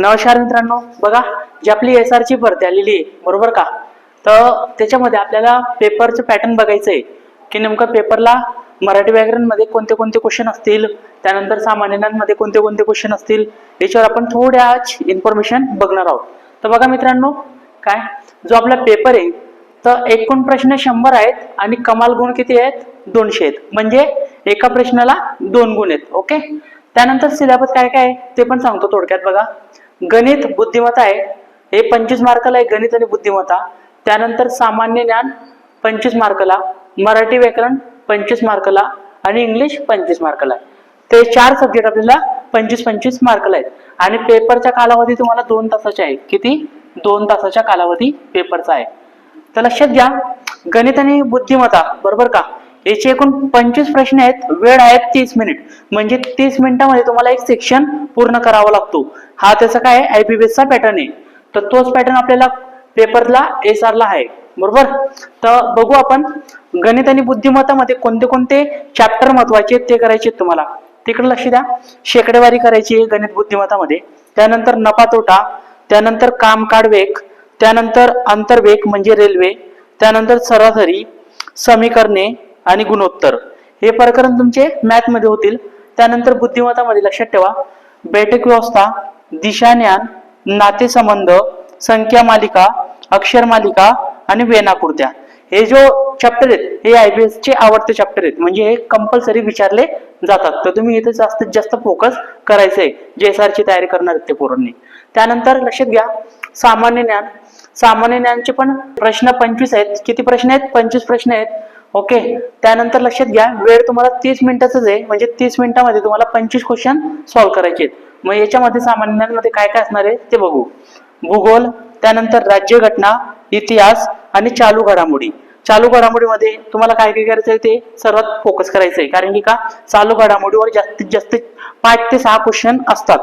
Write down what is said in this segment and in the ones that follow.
नमस्कार मित्रांनो. बघा जी आपली एस ची भरती आलेली आहे बरोबर का? तर त्याच्यामध्ये आपल्याला पेपरचं पॅटर्न बघायचं आहे की नेमकं पेपरला मराठी व्याकरणमध्ये कोणते कोणते क्वेश्चन असतील त्यानंतर सामान्य ज्ञानमध्ये कोणते कोणते क्वेश्चन असतील याच्यावर आपण थोड्या इन्फॉर्मेशन बघणार आहोत. तर बघा मित्रांनो काय? जो आपला पेपर आहे तर एकूण प्रश्न शंभर आहेत आणि कमाल गुण किती आहेत? दोनशे आहेत. म्हणजे एका प्रश्नाला दोन गुण आहेत ओके? त्यानंतर सिलेबस काय काय आहे ते पण सांगतो थोडक्यात बघा. गणित बुद्धिमत्ता आहे. हे पंचवीस मार्काला आहे गणित आणि बुद्धिमत्ता. त्यानंतर सामान्य ज्ञान पंचवीस मार्काला. मराठी व्याकरण पंचवीस मार्काला. आणि इंग्लिश पंचवीस मार्काला आहे. ते चार सब्जेक्ट आपल्याला पंचवीस पंचवीस मार्कला आहेत. आणि पेपरचा कालावधी तुम्हाला दोन तासाचा आहे किती? दोन तासाच्या कालावधी पेपरचा आहे. तर लक्षात घ्या. गणित आणि बुद्धिमत्ता बरोबर का? याचे एकूण पंचवीस प्रश्न आहेत. वेळ आहे तीस मिनिट. म्हणजे तीस मिनिटामध्ये तुम्हाला एक सेक्शन पूर्ण करावा लागतो. हा त्याचा काय आयबीबीएस चा पॅटर्न आहे. तर तोच पॅटर्न आपल्याला पेपरला एस ला आहे. बरोबर? तर बघू आपण गणित आणि बुद्धिमत्तामध्ये कोणते कोणते चॅप्टर महत्त्वाचे ते करायचे आहेत तुम्हाला. तिकडे लक्ष द्या. शेकडेवारी करायची आहे गणित बुद्धिमत्तामध्ये. त्यानंतर नफा तोटा त्यानंतर कामकाड वेग त्यानंतर आंतरवेग म्हणजे रेल्वे त्यानंतर सरासरी समीकरणे आणि गुणोत्तर. हे प्रकरण तुमचे मॅथमध्ये होतील. त्यानंतर बुद्धिमत्तामध्ये लक्षात ठेवा. बैठक व्यवस्था दिशा ज्ञान नातेसंबंध संख्या मालिका अक्षर मालिका आणि वेनाकुर्त्या. हे जो चॅप्टर आहेत हे आयबीएस चे आवडते चॅप्टर आहेत. म्हणजे हे कंपल्सरी विचारले जातात. तर तुम्ही इथे जास्तीत जास्त फोकस करायचंय. जे आर ची तयारी करणार आहेत ते पोरांनी. त्यानंतर लक्षात घ्या. सामान्य ज्ञान. सामान्य ज्ञानचे पण प्रश्न पंचवीस आहेत. किती प्रश्न आहेत? पंचवीस प्रश्न आहेत. ओके? त्यानंतर लक्षात घ्या वेळ तुम्हाला तीस मिनिटाचाच आहे. म्हणजे तीस मिनिटामध्ये तुम्हाला पंचवीस क्वेश्चन सॉल्व्ह करायचे आहेत. मग याच्यामध्ये सामान्य काय काय असणार आहे ते बघू. भूगोल त्यानंतर राज्यघटना इतिहास आणि चालू घडामोडी. चालू घडामोडीमध्ये तुम्हाला काय काय करायचं आहे ते सर्वात फोकस करायचं आहे. कारण की का? चालू घडामोडीवर जास्तीत जास्त पाच ते सहा क्वेश्चन असतात.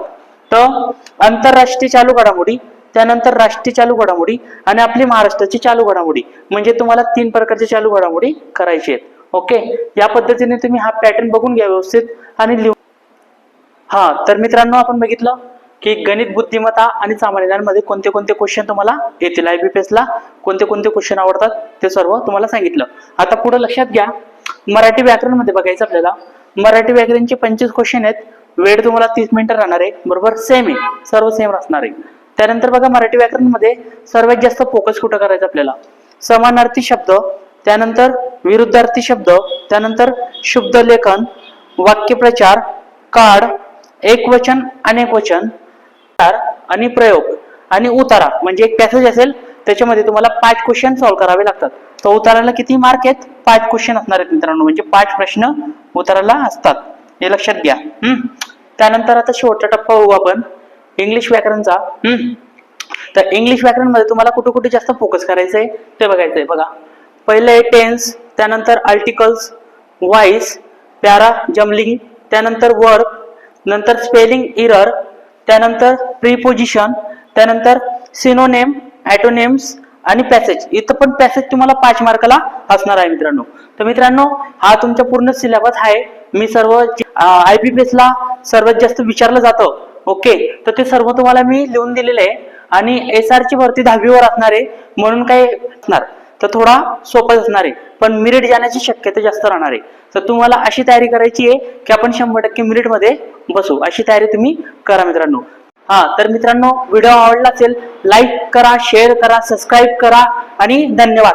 तर आंतरराष्ट्रीय चालू घडामोडी त्यानंतर राष्ट्रीय चालू घडामोडी आणि आपली महाराष्ट्राची चालू घडामोडी. म्हणजे तुम्हाला तीन प्रकारची चालू घडामोडी करायची आहेत. ओके या पद्धतीने तुम्ही हा पॅटर्न बघून घ्या व्यवस्थित आणि लिहून हा तर मित्रांनो आपण बघितलं की गणित बुद्धिमत्ता आणि सामान्य ज्ञानमध्ये कोणते कोणते क्वेश्चन तुम्हाला येतील? IBPS ला कोणते कोणते क्वेश्चन आवडतात? ते सर्व तुम्हाला सांगितलं. आता पुढे लक्षात घ्या. मराठी व्याकरणमध्ये बघायचं आपल्याला. मराठी व्याकरणचे पंचवीस क्वेश्चन आहेत. वेळ तुम्हाला तीस मिनिटं राहणार आहे. बरोबर? सेम आहे. सर्व सेम असणार आहे. त्यानंतर बघा मराठी व्याकरणमध्ये सर्वात जास्त फोकस कुठं करायचं आपल्याला? समानार्थी शब्द त्यानंतर विरुद्धार्थी शब्द त्यानंतर शुद्ध लेखन वाक्यप्रचार काळ एकवचन अनेक वचन आणि प्रयोग आणि उतारा म्हणजे एक पॅसेज असेल त्याच्यामध्ये तुम्हाला पाच क्वेश्चन सॉल्व्ह करावे लागतात. तर उताराला किती मार्क आहेत? पाच क्वेश्चन असणार आहेत मित्रांनो. म्हणजे पाच प्रश्न उताराला असतात. हे लक्षात घ्या. हम्म. त्यानंतर आता शेवटचा टप्पा बघू आपण. इंग्लिश व्याकरणचा. तर इंग्लिश व्याकरणमध्ये तुम्हाला कुठे कुठे जास्त फोकस करायचंय ते बघायचंय. बघा. पहिलं आहे टेन्स त्यानंतर आर्टिकल्स व्हाईस पॅरा जमलिंग त्यानंतर वर्क नंतर स्पेलिंग इरर त्यानंतर प्रिपोजिशन त्यानंतर सिनोनेम ॲटोनेम्स आणि पॅसेज इथं पण पॅसेज तुम्हाला पाच मार्काला असणार आहे मित्रांनो. तर मित्रांनो हा तुमचा पूर्ण सिलेबस आहे. मी सर्व आयबीपीएस ला सर्वात जास्त विचारलं जातं. ओके तर ते सर्व तुम्हाला मी लिहून दिलेलं आहे आणि एस आर ची भरती दहावीवर असणार आहे म्हणून काय असणार? तर थोडा सोपं असणार आहे पण मिरिट जाण्याची शक्यता जास्त राहणार आहे. तर तुम्हाला अशी तयारी करायची आहे की आपण शंभर टक्के मिरिटमध्ये बसू. अशी तयारी तुम्ही करा मित्रांनो. हा तर मित्रांनो व्हिडिओ आवडला असेल लाईक करा शेअर करा सबस्क्राईब करा आणि धन्यवाद.